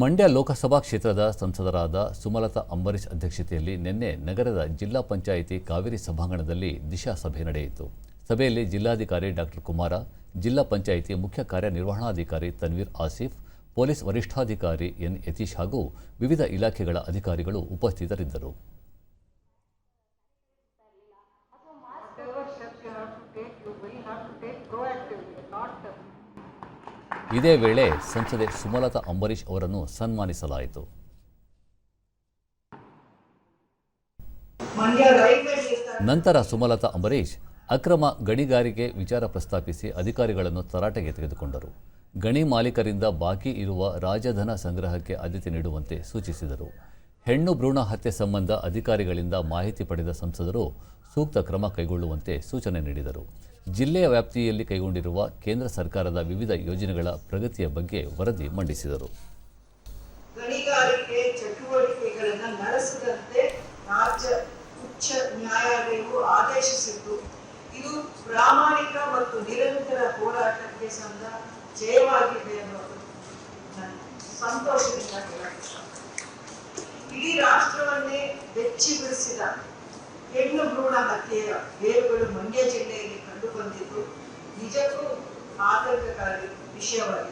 ಮಂಡ್ಯ ಲೋಕಸಭಾ ಕ್ಷೇತ್ರದ ಸಂಸದರಾದ ಸುಮಲತಾ ಅಂಬರೀಶ್ ಅಧ್ಯಕ್ಷತೆಯಲ್ಲಿ ನಿನ್ನೆ ನಗರದ ಜಿಲ್ಲಾ ಪಂಚಾಯಿತಿ ಕಾವೇರಿ ಸಭಾಂಗಣದಲ್ಲಿ ದಿಶಾ ಸಭೆ ನಡೆಯಿತು. ಸಭೆಯಲ್ಲಿ ಜಿಲ್ಲಾಧಿಕಾರಿ ಡಾಕ್ಟರ್ ಕುಮಾರ, ಜಿಲ್ಲಾ ಪಂಚಾಯಿತಿ ಮುಖ್ಯ ಕಾರ್ಯನಿರ್ವಹಣಾಧಿಕಾರಿ ತನ್ವೀರ್ ಆಸಿಫ್, ಪೊಲೀಸ್ ವರಿಷ್ಠಾಧಿಕಾರಿ ಎನ್ ಯತೀಶ್ ಹಾಗೂ ವಿವಿಧ ಇಲಾಖೆಗಳ ಅಧಿಕಾರಿಗಳು ಉಪಸ್ಥಿತರಿದ್ದರು. ಇದೇ ವೇಳೆ ಸಂಸದೆ ಸುಮಲತಾ ಅಂಬರೀಶ್ ಅವರನ್ನು ಸನ್ಮಾನಿಸಲಾಯಿತು. ನಂತರ ಸುಮಲತಾ ಅಂಬರೀಶ್ ಅಕ್ರಮ ಗಣಿಗಾರಿಕೆ ವಿಚಾರ ಪ್ರಸ್ತಾಪಿಸಿ ಅಧಿಕಾರಿಗಳನ್ನು ತರಾಟೆಗೆ ತೆಗೆದುಕೊಂಡರು. ಗಣಿ ಮಾಲೀಕರಿಂದ ಬಾಕಿ ಇರುವ ರಾಜಧನ ಸಂಗ್ರಹಕ್ಕೆ ಆದ್ಯತೆ ನೀಡುವಂತೆ ಸೂಚಿಸಿದರು. ಹೆಣ್ಣು ಭ್ರೂಣ ಹತ್ಯೆ ಸಂಬಂಧ ಅಧಿಕಾರಿಗಳಿಂದ ಮಾಹಿತಿ ಪಡೆದ ಸಂಸದರು ಸೂಕ್ತ ಕ್ರಮ ಕೈಗೊಳ್ಳುವಂತೆ ಸೂಚನೆ ನೀಡಿದರು. ಜಿಲ್ಲೆಯ ವ್ಯಾಪ್ತಿಯಲ್ಲಿ ಕೈಗೊಂಡಿರುವ ಕೇಂದ್ರ ಸರ್ಕಾರದ ವಿವಿಧ ಯೋಜನೆಗಳ ಪ್ರಗತಿಯ ಬಗ್ಗೆ ವರದಿ ಮಂಡಿಸಿದರು. ಗಣಿಗಾರಿಕೆ ಚಟುವಟಿಕೆಗಳನ್ನು ನಡೆಸದಂತೆ ರಾಜ್ಯ ಉಚ್ಚ ನ್ಯಾಯಾಲಯವು ಆದೇಶಿಸಿದ್ದು, ಇದು ಪ್ರಾಮಾಣಿಕ ಮತ್ತು ನಿರಂತರ ಹೋರಾಟಕ್ಕೆ ಸಂದ ಜಯವಾಗಿದೆ ಅನ್ನೋದು ಸಂತೋಷದಿಂದ ಇಡೀ ರಾಷ್ಟ್ರವನ್ನೇ ಬೆಚ್ಚಿ ಬಿಡಿಸಿದ ಹೆಣ್ಣು ಭ್ರೂಣ ಹತ್ಯೆಯ ಬೇರುಗಳು ಮಂಡ್ಯ ಜಿಲ್ಲೆಯಲ್ಲಿ человека, который пещера.